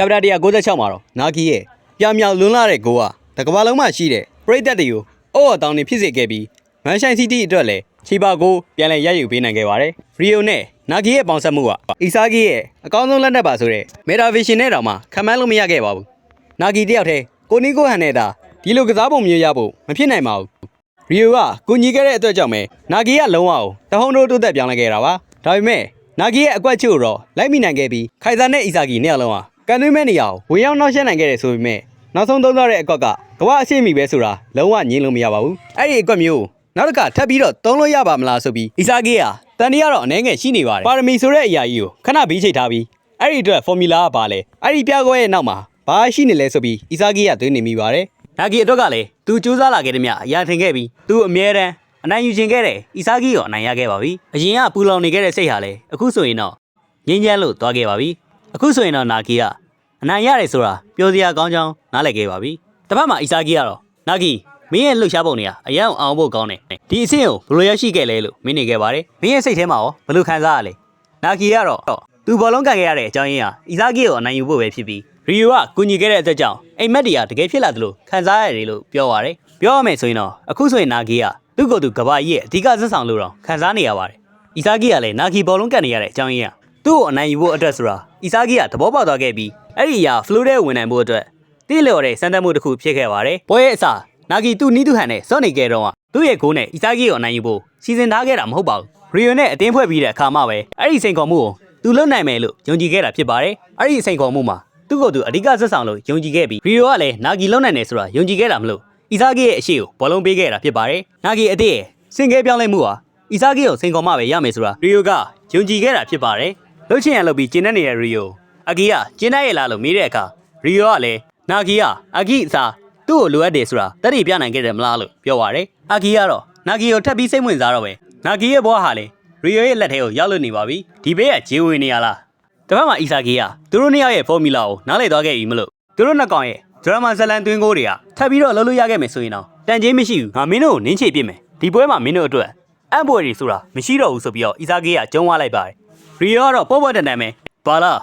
chapter 196မှာတော့နာဂီရဲ့ပြောင်ပြောင်လွန်းလာတဲ့ဂိုးဟာတကဘာလုံးမှာရှိတဲ့ပရိသတ်တွေကိုအော်အတောင်နေဖြစ်စေခဲ့ပြီးမန်ရှိုင်းစီးတီးအတွက်လည်းချီပါကိုပြန်လည်ရယူပေးနိုင်ခဲ့ပါတယ်ရီယိုနဲ့နာဂီရဲ့ပေါင်းဆက်မှုကအီဆာဂီရဲ့အကောင်းဆုံးလက်နက်ပါဆိုတဲ့မေတာဗီရှင်နဲ့တောင်မှခံမှန်းလို့မရခဲ့ပါဘူးနာဂီတယောက်တည်းကိုနီကိုဟန်နဲ့တာဒီလိုကစားပုံမျိုးရဖို့မဖြစ်နိုင်ပါဘူးရီယိုကကူညီခဲ့တဲ့အတွက်ကြောင့်ပဲနာဂီကလုံးဝအောင်တဟုံတို့တိုးတက်ပြောင်းလဲခဲ့တာပါဒါပေမဲ့နာဂီရဲ့အကွက်ချို့တော့လိုက်မိနိုင်ခဲ့ပြီးခိုင်စာနဲ့အီဆာဂီနှစ်ယောက်လုံးဟာ ကန်သွင်းမဲ့နေရာကိုဝင်ရောက်နှောက်ယှက်နိုင်ခဲ့တယ်ဆိုပေမဲ့နောက်ဆုံးသုံးတော့တဲ့အကွက်ကကမ္ဘာအရှိမီပဲဆိုတာလုံးဝငြင်းလို့မရပါဘူးအဲ့ဒီအကွက်မျိုးနောက်တစ်ခါထပ်ပြီးတော့သုံးလို့ရပါမလားဆိုပြီးအီဆာဂီကတန်တရားတော့အနေငယ်ရှိနေပါတယ်ပါရမီဆိုတဲ့အရာကြီးကိုခဏပြီးချိတ်ထားပြီးအဲ့ဒီအတွက်ဖော်မြူလာကပါလဲအဲ့ဒီပြကွဲရဲ့နောက်မှာဘာရှိနေလဲဆိုပြီးအီဆာဂီကသွင်းနေမိပါတယ်နာဂီအတွက်ကလည်းသူစူးစမ်းလာခဲ့တဲ့မြအရာထင်ခဲ့ပြီးသူအမြဲတမ်းအနိုင်ယူခြင်းခဲ့တဲ့အီဆာဂီရောအနိုင်ရခဲ့ပါပြီအရင်ကပူလောင်နေခဲ့တဲ့စိတ်ဟာလည်းအခုဆိုရင်တော့ငြင်းချမ်းလို့သွားခဲ့ပါပြီအခုဆိုရင်တော့နာဂီက အနိုင်ရတယ်ဆိုတာပြောစရာကောင်းကြောင်းနားလည်ခဲ့ပါပြီတစ်ဖက်မှာအီဆာဂီကတော့နာဂီမင်းရဲ့လှုပ်ရှားပုံတွေကအရန်အောင်ဖို့ကောင်းတယ်ဒီအဆင့်ကိုဘယ်လိုရရှိခဲ့လဲလို့မင်းနေခဲ့ပါတယ်မင်းရဲ့စိတ်ထဲမှာရောဘယ်လိုခံစားရလဲနာဂီကတော့သူဘောလုံးကန်ခဲ့ရတဲ့အကြောင်းရင်းဟာအီဆာဂီကိုအနိုင်ယူဖို့ပဲဖြစ်ပြီးရီယိုကကူညီခဲ့တဲ့အတွက်ကြောင့်အိမ်မက်တွေကတကယ်ဖြစ်လာသလိုခံစားရတယ်လို့ပြောပါရယ်ပြောရမယ်ဆိုရင်တော့အခုဆိုရင်နာဂီကသူ့ကိုယ်သူကဘာကြီးရဲ့အဓိကဇက်ဆောင်လို့တော့ခံစားနေရပါတယ်အီဆာဂီကလည်းနာဂီဘောလုံးကန်နေရတဲ့အကြောင်းရင်းဟာသူ့ကိုအနိုင်ယူဖို့အတွက်ဆိုတာအီဆာဂီကသဘောပေါက်သွားခဲ့ပြီး အဲ့ဒီအရာဖလိုတဲ့ဝင်နိုင်ဖို့အတွက်တိလျော်တဲ့စံတတ်မှုတစ်ခုဖြစ်ခဲ့ပါတယ်ပွဲရဲ့အစားနာဂီသူ့နီးသူဟန်နဲ့စော့နေခဲ့တော့ကသူ့ရဲ့ဂိုးနဲ့အီဆာဂီကိုအနိုင်ယူဖို့စီစဉ်ထားခဲ့တာမဟုတ်ပါဘူးရီယိုနဲ့အတင်းဖွဲ့ပြီးတဲ့အခါမှပဲအဲ့ဒီစိန်ခေါ်မှုကိုသူလွတ်နိုင်မယ်လို့ယုံကြည်ခဲ့တာဖြစ်ပါတယ်အဲ့ဒီစိန်ခေါ်မှုမှာသူ့ကိုယ်သူအဓိကဆက်ဆောင်လို့ယုံကြည်ခဲ့ပြီးရီယိုကလည်းနာဂီလုံးနိုင်တယ်ဆိုတာယုံကြည်ခဲ့တာမလို့အီဆာဂီရဲ့အရှိကိုဘောလုံးပေးခဲ့တာဖြစ်ပါတယ်။နာဂီအသေးရဲ့စင်ကဲပြောင်းလဲမှုဟာအီဆာဂီကိုစင်ကော်မှပဲရမယ်ဆိုတာရီယိုကယုံကြည်ခဲ့တာဖြစ်ပါတယ်။လှုပ်ချင်ရလှုပ်ပြီးကျင်းနေတဲ့ရီယို အဂီကကျင်းတတ်ရဲ့လားလို့မေးတဲ့အခါရီယိုကလည်းနာဂီကအဂီအစားသူ့ကိုလိုအပ်တယ်ဆိုတာတတိပြနိုင်ခဲ့တယ်မလားလို့ပြောပါတယ်။အဂီကတော့နာဂီကိုထပ်ပြီးစိတ်ဝင်စားတော့ပဲနာဂီရဲ့ဘဝဟာလေရီယိုရဲ့လက်ထဲကိုရောက်လို့နေပါပြီ။ဒီဘေးကဂျေဝင်နေရလားတပတ်မှာအီဆာဂီကသူတို့နှစ်ယောက်ရဲ့ဖော်မူလာကိုနားလည်သွားခဲ့ပြီမလို့သူတို့နှစ်ကောင်ရဲ့ဒရမာဇလန်တွင်းကိုတွေကထပ်ပြီးတော့လှုပ်လို့ရခဲ့မယ်ဆိုရင်တော့တန်ချင်းမရှိဘူးငါမင်းတို့ကိုနင်းချေပြစ်မယ်ဒီပွဲမှာမင်းတို့အတွက်အံ့ဘွယ်တွေဆိုတာမရှိတော့ဘူးဆိုပြီးတော့အီဆာဂီကကျုံးသွားလိုက်ပါတယ်ရီယောကတော့ပေါ့ပေါ့တန်တန်ပဲဘာလား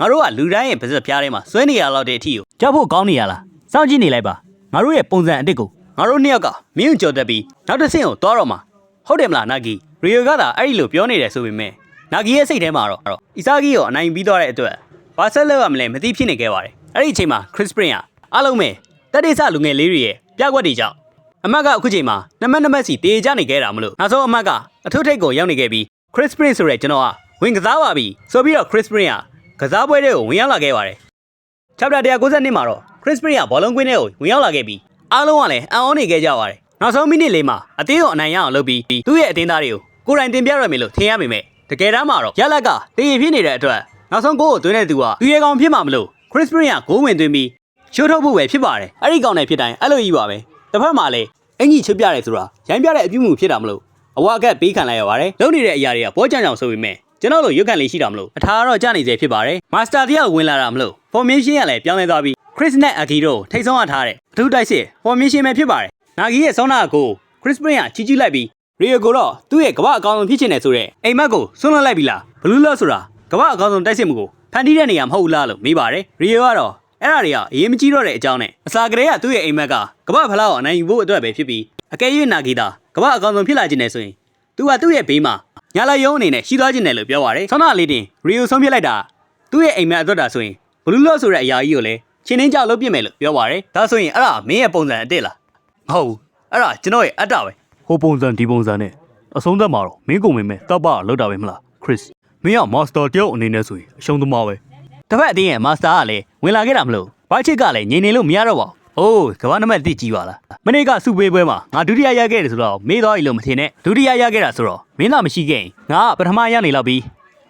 ငါတို့ကလူတိုင်းရဲ့ပါဇက်ပြားထဲမှာစွဲနေရတော့တဲ့အထီကိုကြောက်ဖို့ကောင်းနေရလားစောင့်ကြည့်နေလိုက်ပါငါတို့ရဲ့ပုံစံအစ်စ်ကိုငါတို့နှစ်ယောက်ကမင်းကိုကြော်တက်ပြီးနောက်တစ်ဆင့်ကိုသွားတော့မှာဟုတ်တယ်မလားနာဂီရီယောကသာအဲ့ဒီလိုပြောနေတယ်ဆိုပေမဲ့နာဂီရဲ့စိတ်ထဲမှာတော့အီဆာဂီကိုအနိုင်ပြီးသွားတဲ့အတွက်ဘာဆက်လုပ်ရမလဲမသိဖြစ်နေခဲ့ပါတယ်အဲ့ဒီအချိန်မှာခရစ်ပရင်ကအားလုံးပဲတက်တေးဆလူငယ်လေးတွေရဲ့ပြကွက်တွေကြောင့်အမတ်ကအခုချိန်မှာနမတ်နမတ်စီတေးကြနေခဲ့တာမလို့နောက်ဆုံးအမတ်ကအထုထိတ်ကိုရောက်နေခဲ့ပြီးခရစ်ပရင်ဆိုတဲ့ကျွန်တော်ကဝင်ကစားပါပြီဆိုပြီးတော့ခရစ်ပရင်က ကစားပွဲတွေကိုဝင်ရောက်လာခဲ့ပါတယ် chapter 192မှာတော့ Chris Prin ကဘောလုံးကွင်းထဲကိုဝင်ရောက်လာခဲ့ပြီးအားလုံးကလည်းအံ့ဩနေခဲ့ကြပါတယ်နောက်ဆုံးမိနစ်လေးမှာအသေးကိုအနိုင်ရအောင်လုပ်ပြီးသူ့ရဲ့အတင်းသားတွေကိုကိုယ်တိုင်တင်ပြရမယ်လို့ထင်ရပေမဲ့တကယ်တမ်းမှာတော့ရလက်ကတည်ရဖြစ်နေတဲ့အတွက်နောက်ဆုံးဂိုးကိုသွင်းတဲ့သူကသူရဲကောင်ဖြစ်မှာမလို့ Chris Prin ကဂိုးဝင်သွင်းပြီးရှိုးထုတ်ဖို့ပဲဖြစ်ပါတယ်အဲ့ဒီကောင်နဲ့ဖြစ်တိုင်းအဲ့လိုကြီးပါပဲတစ်ဖက်မှာလည်းအင်ကြီးချွတ်ပြရဲဆိုတာရိုင်းပြတဲ့အပြုမှုဖြစ်တာမလို့အဝါကက်ပေးခံလိုက်ရပါတယ်လုံနေတဲ့အရာတွေကဘောကြံကြောင်ဆိုပေမဲ့ ကျွန်တော်တို့ရွက်ကန်လေးရှိတာမလို့အထာကတော့ကြာနေစေဖြစ်ပါတယ်မာစတာတယောက်ဝင်လာတာမလို့ formation ကလည်းပြောင်းလဲသွားပြီး Chris နဲ့ Aki တို့ထိတ်ဆုံးရထားတဲ့အထူးတိုက်စစ် formation ပဲဖြစ်ပါတယ်နာဂီရဲ့ဆောင်းနာကို Chris Prin ကချီချီလိုက်ပြီးရီယိုကိုတော့သူ့ရဲ့ကမ္ဘာအကောင်ဆုံးဖြစ်ချင်တယ်ဆိုတော့အိမ်မက်ကိုဆွန့်လွတ်လိုက်ပြီလားဘလူးလော့ဆိုတာကမ္ဘာအကောင်ဆုံးတိုက်စစ်မှုကိုဖန်တီးတဲ့နေရာမဟုတ်ဘူးလားလို့မေးပါတယ်ရီယိုကတော့အဲ့ဒါတွေကအရေးမကြီးတော့တဲ့အကြောင်းနဲ့အစာကလေးကသူ့ရဲ့အိမ်မက်ကကမ္ဘာဖလားကိုအနိုင်ယူဖို့အတွက်ပဲဖြစ်ပြီးအကယ်၍နာဂီတာကမ္ဘာအကောင်ဆုံးဖြစ်လာခြင်းနဲ့ဆိုရင်သူကသူ့ရဲ့ဘေးမှာ ညာလာယုံအနေနဲ့ရှိသွားခြင်းနဲ့လို့ပြောပါတယ်ဆောင်းနာလေးတင်ရီယိုဆုံးဖြတ်လိုက်တာသူ့ရဲ့အိမ်မက်အတွက်တာဆိုရင်ဘလူးလော့ဆိုတဲ့အရာကြီးကိုလည်းချင်းနှင်းကြောက်လုပ်ပြစ်မယ်လို့ပြောပါတယ်ဒါဆိုရင်အဲ့ဒါမင်းရဲ့ပုံစံအစ်စ်လားမဟုတ်ဘူးအဲ့ဒါကျွန်တော်ရဲ့အတ္တပဲဟိုပုံစံဒီပုံစံနဲ့အဆုံးသက်မှာတော့မင်းကုန်မင်းမဲ့တောက်ပလောက်တာပဲမလားခရစ်မင်းကမာစတာတယောက်အနေနဲ့ဆိုရင်အရှုံးသမားပဲတစ်ဖက်အတင်းရဲ့မာစတာကလည်းဝင်လာခဲ့တာမလို့ဘာချစ်ကလည်းငြိမ်နေလို့မရတော့ပါဘူး။ အိုးကမ္ဘာနံပါတ်တိကြီးပါလား။မနေ့ကစုပေးပွဲမှာငါဒုတိယရခဲ့တယ်ဆိုတော့မေးသွားပြီလို့မထင်နဲ့။ဒုတိယရခဲ့တာဆိုတော့မင်းသာမရှိခဲ့ရင်ငါကပထမရနေလောက်ပြီး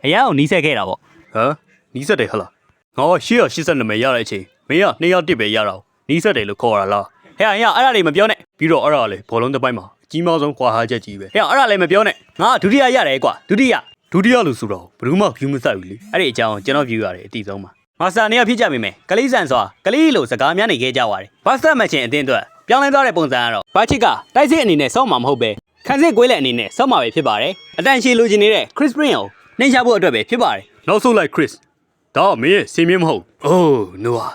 အရန်ကိုနီးစက်ခဲ့တာပေါ့ဟမ်နီးစက်တယ်ဟလားငါက882မဲရတဲ့အချိန်မင်းက201ပဲရတာကိုနီးစက်တယ်လို့ခေါ်ရလား။ဟဲ့ဟဲ့အဲ့ဒါတွေမပြောနဲ့ပြီးတော့အဲ့ဒါလေဘောလုံးတစ်ပိုင်းမှာအကြီးမားဆုံးခွာဟာချက်ကြီးပဲ။ဟဲ့အဲ့ဒါလည်းမပြောနဲ့။ငါကဒုတိယရတယ်ကွာဒုတိယဒုတိယလို့ဆိုတော့ဘယ်သူမှ view မဆိုင်ဘူးလေအဲ့ဒီအကြောင်းကျွန်တော် view ရတယ်အတိဆုံးပါ။ မာစတာနေရာဖြစ်ကြပြီမယ်။ကလေးဆန်စွာကလေးလိုစကားများနေခဲ့ကြပါတယ်။ဘာစတာမချင်အတင်းအတွက်ပြောင်းလဲသွားတဲ့ပုံစံကတော့ဘာချစ်ကတိုက်စစ်အနေနဲ့စောင့်မှာမဟုတ်ပဲခန်းစစ်ကွေးလက်အနေနဲ့စောင့်မှာပဲဖြစ်ပါတယ်။အတန်ရှည်လိုချင်နေတဲ့ Chris Prin ကိုနှိမ့်ချဖို့အတွက်ပဲဖြစ်ပါတယ်နောက်ဆုံးလိုက်ခရစ်ဒါကမင်းရဲ့စင်မြင့်မဟုတ်အိုးနိုးဟာ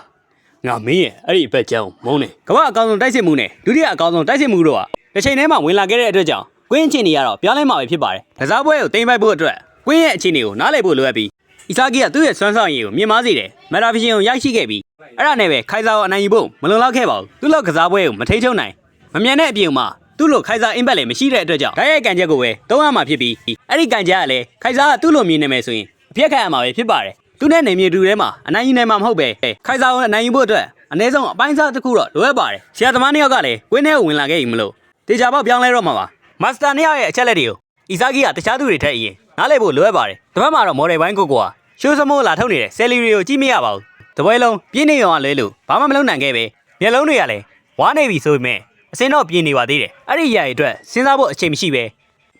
ငါမင်းရဲ့အဲ့ဒီအပတ်ကြောင်မုန်းနေကမ္ဘာအကောင်ဆုံးတိုက်စစ်မှုနဲ့ဒုတိယအကောင်ဆုံးတိုက်စစ်မှုတို့ဟာတစ်ချိန်တည်းမှာဝင်လာခဲ့တဲ့အတွက်ကြောင့်ကွင်းအခြေအနေကတော့ပြောင်းလဲမှာပဲဖြစ်ပါတယ်ကစားပွဲကိုတင်ပိုက်ဖို့အတွက်ကွင်းရဲ့အခြေအနေကိုနားလည်ဖို့လိုအပ်ပြီး အီဆာဂီကသူ့ရဲ့စွမ်းဆောင်ရည်ကိုမြင်မာစေတယ်မက်တာဖီရှင်ကိုရိုက်ရှိခဲ့ပြီးအဲ့ဒါနဲ့ပဲခိုင်စာကိုအနိုင်ယူဖို့မလုံလောက်ခဲ့ပါဘူးသူ့လောက်ကစားပွဲကိုမထိချုံနိုင်မမြန်တဲ့အပြင်မှာသူ့လိုခိုင်စာအင်ဘက်လည်းမရှိတဲ့အတွက်ကြောင့်ဓာတ်ရိုက်ကန်ချက်ကိုပဲတုံးရမှာဖြစ်ပြီးအဲ့ဒီကန်ချက်ကလည်းခိုင်စာကသူ့လိုမြင်နေမယ်ဆိုရင်အပြက်ခံရမှာပဲဖြစ်ပါတယ်သူနဲ့နေမြေတူထဲမှာအနိုင်ယူနိုင်မှာမဟုတ်ပဲခိုင်စာကိုအနိုင်ယူဖို့အတွက်အနည်းဆုံးအပိုင်းစားတစ်ခုတော့လိုအပ်ပါတယ်ဆရာသမားနှစ်ယောက်ကလည်းကွင်းထဲကိုဝင်လာခဲ့ရင်မလို့တေချာပေါက်ပြောင်းလဲတော့မှာပါမာစတာနှစ်ယောက်ရဲ့အချက်လက်တွေကိုအီဇာဂီကတခြားသူတွေထက်အရင်နားလည်ဖို့လိုအပ်ပါတယ်တစ်ဖက်မှာတော့မော်ဒယ်ပိုင်းကိုကိုက ရှိုးစမိုးလာထုတ်နေတဲ့ဆယ်လီတွေကိုကြည့်မရပါဘူးတပွဲလုံးပြင်းနေရောကလဲလို့ဘာမှမလုပ်နိုင်ခဲ့ပဲမျက်လုံးတွေကလည်းဝါနေပြီဆိုပေမဲ့အစင်းတော့ပြင်းနေပါသေးတယ်အဲ့ဒီຢာရီအတွက်စဉ်းစားဖို့အချိန်မရှိပဲ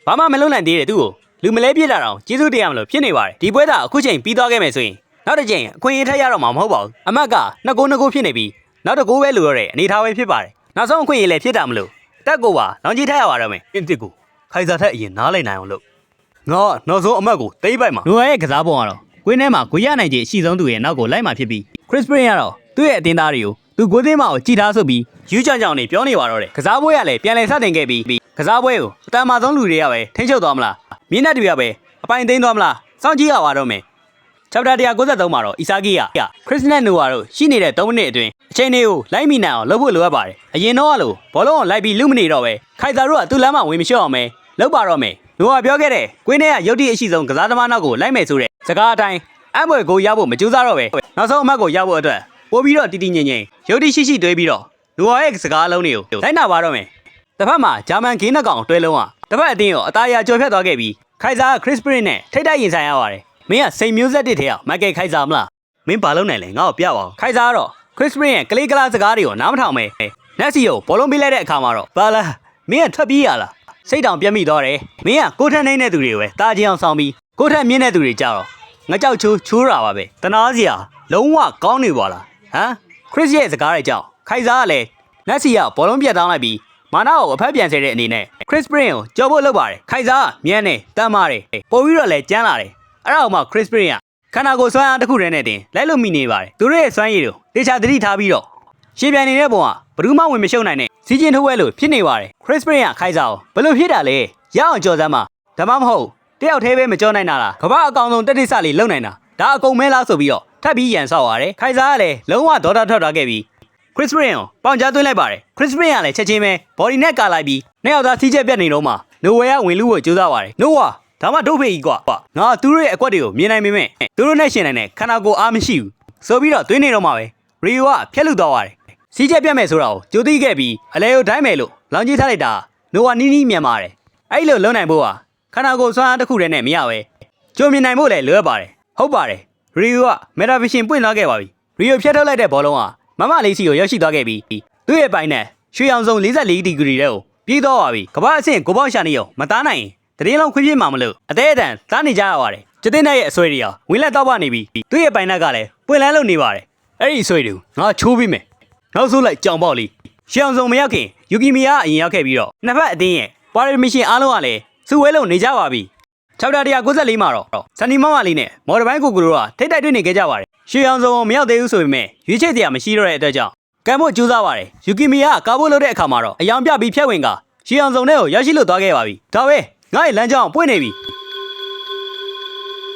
ဘာမှမလုပ်နိုင်သေးတဲ့သူ့ကိုလူမလဲပြစ်လာတော့ကျေးဇူးတရားမလို့ဖြစ်နေပါတယ်ဒီပွဲသာအခုချိန်ပြီးသွားခဲ့မယ်ဆိုရင်နောက်တစ်ချိန်အခွင့်အရေးထက်ရတော့မှာမဟုတ်ပါဘူးအမတ်ကနှစ်ကိုနှစ်ကိုဖြစ်နေပြီးနောက်တစ်ကိုပဲလိုရတဲ့အနေထားပဲဖြစ်ပါတယ်နောက်ဆုံးအခွင့်အရေးလည်းဖြစ်တာမလို့တက်ကိုပါလောင်ကြီးထက်ရပါတော့မယ်အင်းတစ်ကိုခိုင်စာထက်အရင်နားလိုက်နိုင်အောင်လုပ်ငါကနောက်ဆုံးအမတ်ကိုတိတ်ပိုက်မှာလူဝဲရဲ့ကစားပုံကတော့ ကွင်းထဲမှာကိုရနိုင်ခြင်းအရှိဆုံးသူရဲ့နောက်ကိုလိုက်မှဖြစ်ပြီး Chris Prin ကတော့သူ့ရဲ့အတင်းသားတွေကိုသူကိုသိမ်းမကိုကြည်ထားဆိုပြီးယူချောင်ချောင်နေပြောနေပါတော့တယ်ကစားပွဲကလည်းပြန်လည်စတင်ခဲ့ပြီးကစားပွဲကိုအတန်မာဆုံးလူတွေကပဲထိန်းချုပ်သွားမလားမြင်းနဲ့တွေကပဲအပိုင်သိမ်းသွားမလားစောင့်ကြည့်ရပါတော့မယ် chapter 193မှာတော့အီဆာဂီက Chris နဲ့ Noah တို့ရှိနေတဲ့3မိနစ်အတွင်းအချိန်တွေကိုလိုက်မိနိုင်အောင်လုပ်ဖို့လိုအပ်ပါတယ်အရင်တော့ကလို့ဘောလုံးကိုလိုက်ပြီးလူမနေတော့ပဲခိုင်တာတို့ကသူ့လမ်းမှာဝင်မလျှော့အောင်ပဲလုပ်ပါတော့မယ် Noah ပြောခဲ့တဲ့ကွင်းထဲကရုပ်တရက်အရှိဆုံးကစားသမားနောက်ကိုလိုက်မယ်ဆိုတဲ့စကားအတိုင်းအမွေကိုရဖို့မကြိုးစားတော့ပဲနောက်ဆုံးအမှတ်ကိုရဖို့အတွက်ပို့ပြီးတော့တီတီငင်ငင်ရုပ်တရှိရှိတွေးပြီးတော့ Noah ရဲ့စကားအလုံးတွေကိုလိုက်နာပါတော့မယ်တစ်ဖက်မှာဂျာမန်ဂိမ်းနှကောင်တွဲလုံးကတစ်ဖက်အတင်းကိုအသားရကြော်ဖြတ်သွားခဲ့ပြီးခိုင်စာက Chris Prin နဲ့ထိတ်တိုက်ရင်ဆိုင်ရပါတယ်မင်းကစိန်မျိုးဆက်တစ်ထဲကမိုက်ကယ်ခိုင်စာမလားမင်းဘာလုပ်နိုင်လဲငါ့ကိုပြပါဦးခိုင်စားကတော့ Chris Prin ရဲ့ကလေးကလားစကားတွေကိုနားမထောင်ပဲနက်စီကိုဘောလုံးပေးလိုက်တဲ့အခါမှာတော့ဘာလားမင်းကထွက်ပြေးရလား စိတ်တောင်ပြတ်မိသွားတယ်မင်းကကိုထက်နေတဲ့သူတွေကိုပဲတားကြအောင်ဆောင်ပြီးကိုထက်မြင့်တဲ့သူတွေကြတော့ငါကြောက်ချိုးချိုးတာပါပဲတနာစရာလုံးဝကောင်းနေပါလားဟမ် Chris ရဲ့စကားတွေကြောင့်ခိုင်စားကလည်းနက်စီကဘောလုံးပြတ်တောင်းလိုက်ပြီးမာနာကိုအဖက်ပြန်ဆဲတဲ့အနေနဲ့ Chris Prin ကိုကြော်ဖို့လုပ်ပါတယ်ခိုင်စားကမြန်းနေတမ်းမာတယ်ပို့ပြီးတော့လည်းကြမ်းလာတယ်အဲ့ဒါအောင်မှ Chris Prin ကခန္ဓာကိုယ်စွမ်းအားတစ်ခုတည်းနဲ့တင်လိုက်လို့မိနေပါတယ်သူတို့ရဲ့စွမ်းရည်တို့တေချာသတိထားပြီးတော့ ရှင်းပြနေတဲ့ပုံကဘယ်သူမှဝင်မရှုံနိုင်နဲ့စီးကျင်ထုတ်ဝဲလို့ဖြစ်နေပါတယ်ခရစ်စပရင်ကခိုင်းစားအောင်ဘယ်လိုဖြစ်တာလဲရအောင်ကြော်စမ်းပါဒါမှမဟုတ်တယောက်တည်းပဲမကြောနိုင်တာလားကမ္ဘာအကောင်ဆုံးတက်တိစလေးလုံနိုင်တာဒါအကုန်မဲလားဆိုပြီးတော့ထပ်ပြီးရန်ဆောက်ရတယ်ခိုင်းစားကလည်းလုံးဝဒေါတာထွက်သွားခဲ့ပြီးခရစ်စပရင်ကိုပေါင်ကြားသွင်းလိုက်ပါတယ်ခရစ်စပရင်ကလည်းချက်ချင်းပဲဘော်ဒီနဲ့ကာလိုက်ပြီးနှစ်ယောက်သားစီးချက်ပြတ်နေတော့မှနိုဝဲကဝင်လူကိုကြိုးစားပါတယ်နိုဝါဒါမှဒုတ်ဖေးကြီးကွာငါကသူတို့ရဲ့အကွက်တွေကိုမြင်နိုင်ပေမဲ့သူတို့နဲ့ရှင်နိုင်တဲ့ခန္ဓာကိုယ်အားမရှိဘူးဆိုပြီးတော့သွင်းနေတော့မှပဲရီယိုကဖျက်လူသွားပါတယ် စီးချက်ပြတ်မယ်ဆိုတာကိုကြိုသိခဲ့ပြီးအလဲကိုဒိုင်းမယ်လို့လောင်ကြီးထားလိုက်တာနိုဝါနီးနီးမြန်ပါတယ်အဲ့လိုလုံနိုင်ဖို့ဟာခန္ဓာကိုယ်စွမ်းအားတစ်ခုတည်းနဲ့မရပဲကြိုမြင်နိုင်ဖို့လည်းလိုအပ်ပါတယ်ဟုတ်ပါတယ်ရီယိုကမက်တာဖီရှင်ပွင့်သွားခဲ့ပါပြီရီယိုဖျက်ထုတ်လိုက်တဲ့ဘောလုံးကမမလေးစီကိုရောက်ရှိသွားခဲ့ပြီးသူ့ရဲ့ပိုင်နဲ့ရွှေအောင်စုံ44ဒီဂရီတဲ့ကိုပြေးတော့ပါပြီကမ္ဘာအဆင့်ကိုပေါက်ရှာနေရောမသားနိုင်ရင်တရင်လုံးခွင့်ပြစ်မှာမလို့အသေးအတန်သားနေကြရပါတယ်ကျတဲ့နဲ့ရဲ့အဆွဲတွေဟာဝင်းလက်တော့ပါနေပြီသူ့ရဲ့ပိုင်နက်ကလည်းပွင့်လန်းလို့နေပါတယ်အဲ့ဒီအဆွဲတွေကိုငါချိုးပြီးမယ် နောက်ဆုံးလိုက်ကြောင်ပေါက်လေးရှောင်စုံမရောက်ခင်ယူကီမီယာအရင်ရောက်ခဲ့ပြီးတော့နှစ်ဖက်အတင်းရဲ့ပါရမီရှင်အားလုံးကလည်းစုဝဲလုံးနေကြပါပြီချောက်တာ194မှာတော့စန်နီမမလေးနဲ့မော်ဒဘိုင်းကိုကိုတို့ကထိတ်တိုက်တွေ့နေခဲ့ကြပါတယ်ရှေအောင်စုံမရောက်သေးဘူးဆိုပေမဲ့ရွေးချယ်စရာမရှိတော့တဲ့အတွက်ကြောင့်ကံဖို့ကြိုးစားပါတယ်ယူကီမီယာကာဖို့လုပ်တဲ့အခါမှာတော့အယောင်ပြပြီးဖြတ်ဝင်ကရှေအောင်စုံနဲ့ကိုရောက်ရှိလို့သွားခဲ့ပါပြီဒါပဲငါ့ရဲ့လမ်းကြောင်းပွင့်နေပြီ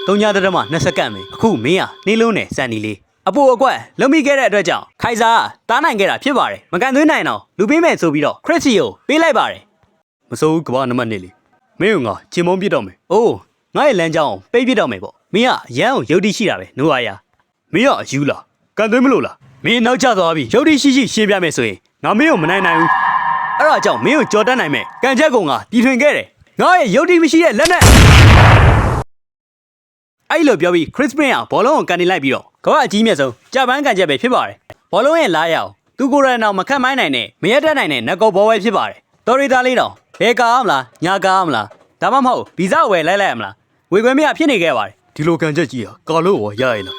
တုံညာတရမ20စက္ကန့်ပဲအခုမင်းဟာနေလုံးနဲ့စန်နီလေး အပိုအကွက်လုံမိခဲ့တဲ့အတွက်ကြောင့်ခိုင်စာကတားနိုင်ခဲ့တာဖြစ်ပါတယ်မကန်သွင်းနိုင်တော့လူပေးမယ်ဆိုပြီးတော့ခရစ်စီကိုပေးလိုက်ပါတယ်မစိုးဘူးကဘာနံပါတ်1လေးမင်းကငါချင်မုံပြစ်တော့မယ်အိုးငါ့ရဲ့လမ်းကြောင်းကိုပိတ်ပြစ်တော့မယ်ပေါ့မင်းကရမ်းကိုယုတ်တိရှိတာပဲနိုးအားရမင်းကအယူလားကန်သွင်းမလို့လားမင်းနောက်ကျသွားပြီယုတ်တိရှိရှိရှင်းပြမယ်ဆိုရင်ငါမင်းကိုမနိုင်နိုင်ဘူးအဲ့ဒါကြောင့်မင်းကိုကြော်တက်နိုင်မယ်ကံချက်ကောင်ကတီထွင်ခဲ့တယ်ငါရဲ့ယုတ်တိမရှိတဲ့လက်နဲ့အဲ့လိုပြောပြီးခရစ်ပရင်ကဘောလုံးကိုကန်နေလိုက်ပြီးတော့ ကမ္ဘာအကြီးမြတ်ဆုံးဂျပန်ကန်ချက်ပဲဖြစ်ပါတယ်ဘောလုံးရဲ့လာရောက်သူကိုယ်တိုင်တော့မခတ်မိုင်းနိုင်နဲ့မရက်တက်နိုင်တဲ့နက်ကောဘောဝဲဖြစ်ပါတယ်တော်ရီတာလေးတော့ဘဲကားမလားညာကားမလားဒါမှမဟုတ်ဗီဇဝယ်လိုက်လိုက်ရမလားဝေခွင့်မရဖြစ်နေခဲ့ပါတယ်ဒီလိုကန်ချက်ကြီးဟာကာလို့ရောရရလား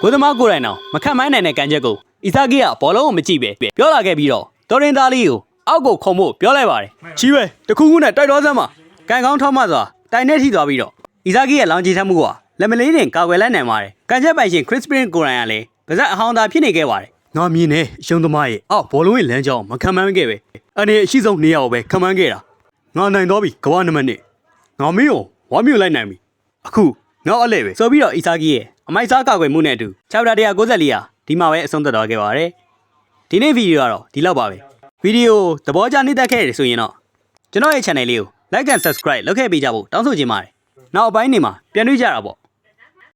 ကိုသမားကိုယ်တိုင်တော့မခတ်မိုင်းနိုင်တဲ့ကန်ချက်ကိုအီဆာဂီကဘောလုံးကိုမကြည့်ပဲပြောလာခဲ့ပြီးတော့တော်ရင်သားလေးကိုအောက်ကိုခုံဖို့ပြောလိုက်ပါတယ်ချီးပဲတခုခုနဲ့တိုက်တော်စမ်းပါကန်ကောင်းထောက်မှစွာတိုင်နဲ့ထိသွားပြီးတော့အီဇာဂီရဲ့လောင်ချီထမ်းမှုက လက်မလေးတင်ကာကွယ်လိုက်နိုင်ပါတယ်ကန်ချက်ပိုင်ရှင် Chris Prin ကိုရိုင်းကလည်းပါဇက်အဟောင်းသားဖြစ်နေခဲ့ပါတယ်ငါမြင်နေရှုံးသမားရဲ့အော်ဘောလုံးရဲ့လမ်းကြောင်းမခံမှန်းခဲ့ပဲအနေအရှိဆုံးနေရာကိုပဲခံမှန်းခဲ့တာငါနိုင်တော့ပြီကမ္ဘာနံပါတ်1ငါမင်းကိုဝါမျိုးလိုက်နိုင်ပြီအခုငါအလဲပဲဆိုပြီးတော့အီဆာဂီရဲ့အမိုက်စားကာကွယ်မှုနဲ့အတူ6တာ194ဟာဒီမှာပဲအဆုံးသတ်သွားခဲ့ပါတယ်ဒီနေ့ဗီဒီယိုကတော့ဒီလောက်ပါပဲဗီဒီယိုသဘောကျနှစ်သက်ခဲ့တယ်ဆိုရင်တော့ကျွန်တော်ရဲ့ channel လေးကို like and subscribe လုပ်ခဲ့ပေးကြဖို့တောင်းဆိုချင်ပါတယ်နောက်အပိုင်းနေမှာပြန်တွေ့ကြတာပေါ့